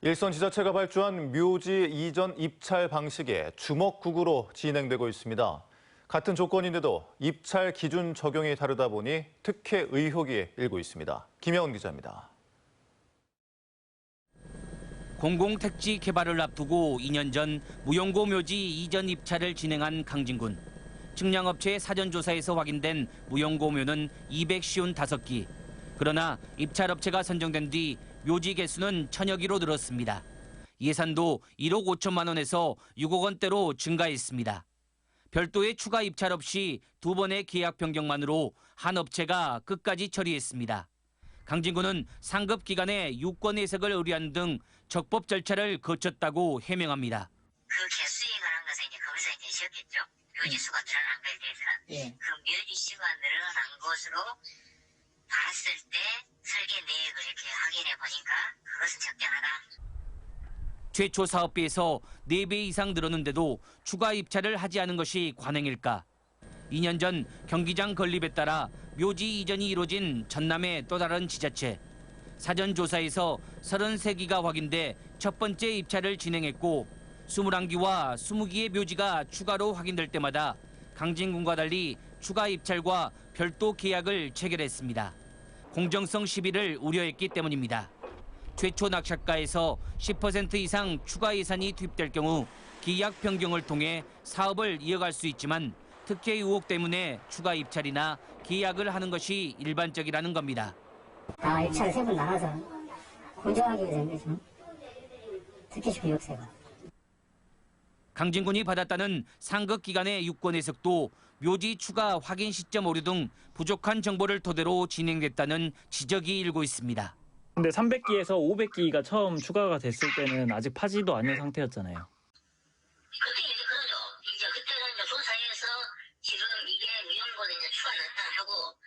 일선 지자체가 발주한 묘지 이전 입찰 방식이 주먹국으로 진행되고 있습니다. 같은 조건인데도 입찰 기준 적용이 다르다 보니 특혜 의혹이 일고 있습니다. 김영훈 기자입니다. 공공택지 개발을 앞두고 2년 전 무용고 묘지 이전 입찰을 진행한 강진군. 측량업체의 사전조사에서 확인된 무용고 묘는 255기. 그러나 입찰업체가 선정된 뒤 묘지 개수는 천여 기로 늘었습니다. 예산도 1억 5천만 원에서 6억 원대로 증가했습니다. 별도의 추가 입찰 없이 두 번의 계약 변경만으로 한 업체가 끝까지 처리했습니다. 강진구는 상급 기관의 유권 해석을 의뢰하는 등 적법 절차를 거쳤다고 해명합니다. 그 개수에 관한 것은 이제 거기서 이제 지었겠죠. 묘지 수가 늘어난 거에 대해서는 예. 그 묘지 수가 늘어난 것으로 봤을 때 설계 내역을 이렇게 확인해 보니까 그것은 적정하다. 최초 사업비에서 4배 이상 늘었는데도 추가 입찰을 하지 않은 것이 관행일까? 2년 전 경기장 건립에 따라 묘지 이전이 이루어진 전남의 또 다른 지자체. 사전 조사에서 33기가 확인돼 첫 번째 입찰을 진행했고 21기와 20기의 묘지가 추가로 확인될 때마다 강진군과 달리 추가 입찰과 별도 계약을 체결했습니다. 공정성 시비를 우려했기 때문입니다. 최초 낙찰가에서 10% 이상 추가 예산이 투입될 경우 계약 변경을 통해 사업을 이어갈 수 있지만 특혜 의혹 때문에 추가 입찰이나 계약을 하는 것이 일반적이라는 겁니다. 다 입찰을 세번 나눠서 공정하게 한 거죠. 특혜식 역세가. 강진군이 받았다는 상급 기관의 유권 해석도 묘지 추가 확인 시점 오류 등 부족한 정보를 토대로 진행됐다는 지적이 일고 있습니다. 근데 300기에서 500기가 처음 추가가 됐을 때는 아직 파지도 않은 상태였잖아요. 그때 이제 그러죠. 이제 그때는 이제 조사해서 지금 이게 무용고는 이제 추가 났다 하고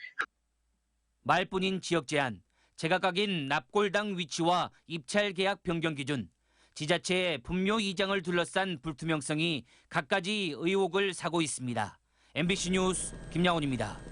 말뿐인 지역 제한, 제각각인 납골당 위치와 입찰 계약 변경 기준, 지자체의 분묘 이장을 둘러싼 불투명성이 갖가지 의혹을 사고 있습니다. MBC 뉴스 김양훈입니다.